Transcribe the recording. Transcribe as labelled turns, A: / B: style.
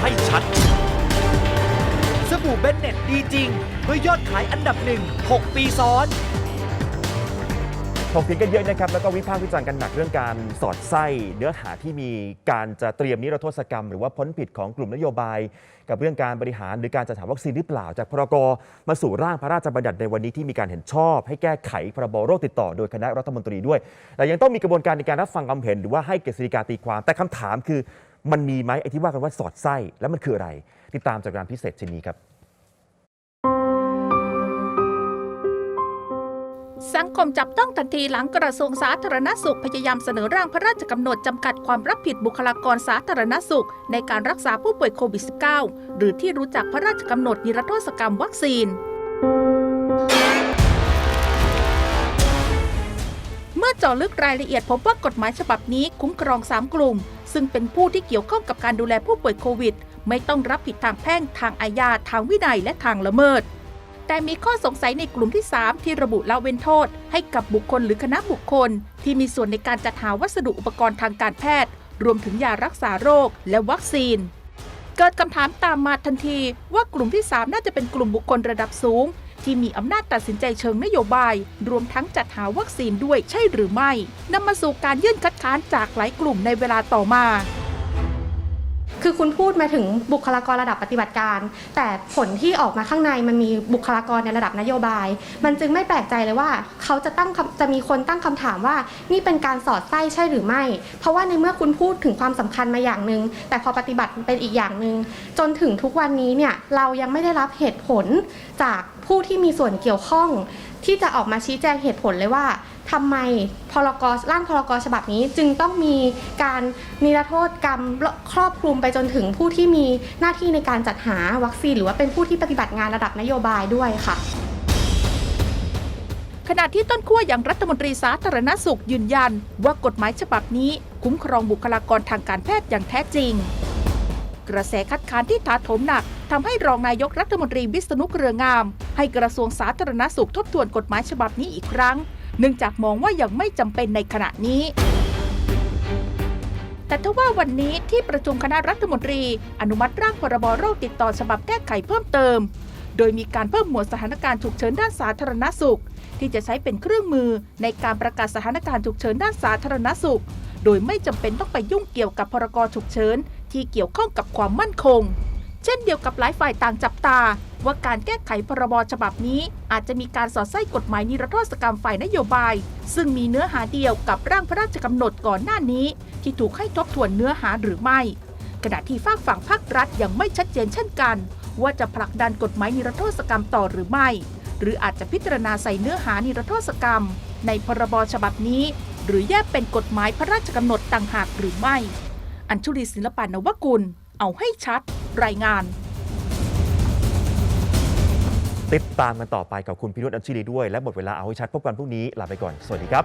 A: ให้ชัด สบู่เบนเน็ตดีจริง ด้วยยอดขายอันดับหนึ่ง 6 ปีซ้อน
B: ถกเถียงกันเยอะนะครับ แล้วก็วิพากษ์วิจารณ์กันหนักเรื่องการสอดไส้เนื้อหาที่มีการจะเตรียมนิรโทษกรรม หรือว่าพ้นผิดของกลุ่มนโยบาย กับเรื่องการบริหารหรือการจัดหาวัคซีนหรือเปล่า จากพรกมาสู่ร่างพระราชบัญญัติในวันนี้ที่มีการเห็นชอบ ให้แก้ไขพรบโรคติดต่อโดยคณะรัฐมนตรีด้วยแต่ยังต้องมีกระบวนการในการรับฟังความเห็นหรือว่าให้เกษฎีกาตีความแต่คำถามคือ มันมีไหมไอ้ที่ว่ากันว่าสอดไส้แล้วมันคืออะไร ติดตามจากรายงานพิเศษชิ้นนี้ครับ
C: สังคมจับต้องทันทีหลังกระทรวงสาธารณสุขพยายามเสนอร่างพระราชกำหนดจำกัดความรับผิดบุคลากรสาธารณสุข ในการรักษาผู้ป่วยโควิด -19 หรือที่รู้จักพระราชกำหนดนิรโทษกรรมวัคซีนเมื่อเจาะลึกรายละเอียดพบว่ากฎหมายฉบับนี้คุ้มครอง 3 กลุ่ม ซึ่งเป็นผู้ที่เกี่ยวข้องกับการดูแลผู้ป่วยโควิด ไม่ต้องรับผิดทางแพ่งทางอาญาทางวินัยและทางละเมิด แต่มีข้อสงสัยในกลุ่มที่ 3 ที่ระบุละเว้นโทษ ให้กับบุคคลหรือคณะบุคคล ที่มีส่วนในการจัดหาวัสดุอุปกรณ์ทางการแพทย์ รวมถึงยารักษาโรค และวัคซีนเกิดคำถามตามมาทันทีว่ากลุ่มที่ 3 น่าจะเป็นกลุ่มบุคคลระดับสูง ที่มีอำนาจตัดสินใจเชิงนโยบาย รวมทั้งจัดหาวัคซีนด้วยใช่หรือไม่นำมาสู่การยื่นคัดค้านจากหลายกลุ่มในเวลาต่อมา
D: คือคุณพูดมาถึงบุคลากรระดับปฏิบัติการ แต่ผลที่ออกมาข้างในมันมีบุคลากรในระดับนโยบาย มันจึงไม่แปลกใจเลยว่า เขาจะตั้งจะมีคนตั้งคำถามว่า นี่เป็นการสอดไส้ใช่หรือไม่ เพราะว่าในเมื่อคุณพูดถึงความสำคัญมาอย่างหนึ่งแต่พอปฏิบัติเป็นอีกอย่างหนึ่งจนถึงทุกวันนี้เนี่ยเรายังไม่ได้รับเหตุผลจาก ผู้ที่มีส่วนเกี่ยวข้อง ที่จะออกมาชี้แจงเหตุผลเลยว่าทำไมพรกร่างพรกฉบับนี้จึงต้องมีการนิรโทษกรรมครอบคลุมไปจนถึงผู้ที่มีหน้าที่ในการจัดหาวัคซีน หรือว่าเป็นผู้ที่ปฏิบัติงานระดับนโยบายด้วยค่ะ
C: ขณะที่ต้นขั้วอย่างรัฐมนตรีสาธารณสุขยืนยัน ว่ากฎหมายฉบับนี้ คุ้มครองบุคลากรทางการแพทย์อย่างแท้จริง กระแสคัดค้านที่ถาโถมหนักทำให้รองนายกรัฐมนตรีวิษณุเครืองาม ให้กระทรวงสาธารณสุขทบทวนกฎหมายฉบับนี้อีกครั้ง เนื่องจากมองว่ายังไม่จำเป็นในขณะนี้แต่ทว่าวันนี้ที่ประชุมคณะรัฐมนตรี อนุมัติร่างพรบโรคติดต่อฉบับแก้ไขเพิ่มเติม โดยมีการเพิ่มหมวดสถานการณ์ฉุกเฉินด้านสาธารณสุข ที่จะใช้เป็นเครื่องมือในการประกาศสถานการณ์ฉุกเฉินด้านสาธารณสุข โดยไม่จำเป็นต้องไปยุ่งเกี่ยวกับพรกฉุกเฉินที่เกี่ยวข้องกับความมั่นคง เช่นเดียวกับหลายฝ่ายต่างจับตา ว่าการแก้ไขพรบฉบับนี้ อาจจะมีการสอดไส้กฎหมายนิรโทษกรรมฝ่ายนโยบาย ซึ่งมีเนื้อหาเดียวกับร่างพระราชกำหนดก่อนหน้านี้ ที่ถูกให้ทบทวนเนื้อหาหรือไม่ขณะที่ฝากฝั่งภาครัฐยังไม่ชัดเจนเช่นกัน ว่าจะผลักดันกฎหมายนิรโทษกรรมต่อหรือไม่ หรืออาจจะพิจารณาใส่เนื้อหานิรโทษกรรม ในพรบฉบับนี้ หรือแยกเป็นกฎหมายพระราชกำหนดต่างหากหรือไม่ อัญชุลีศิลปานวกุล เอาให้ชัด รายงาน
B: ติดตามกันต่อไปกับคุณพิรุธอัญชิลีด้วยและหมดเวลาเอาให้ชัดพบกันพรุ่งนี้ลาไปก่อน สวัสดีครับ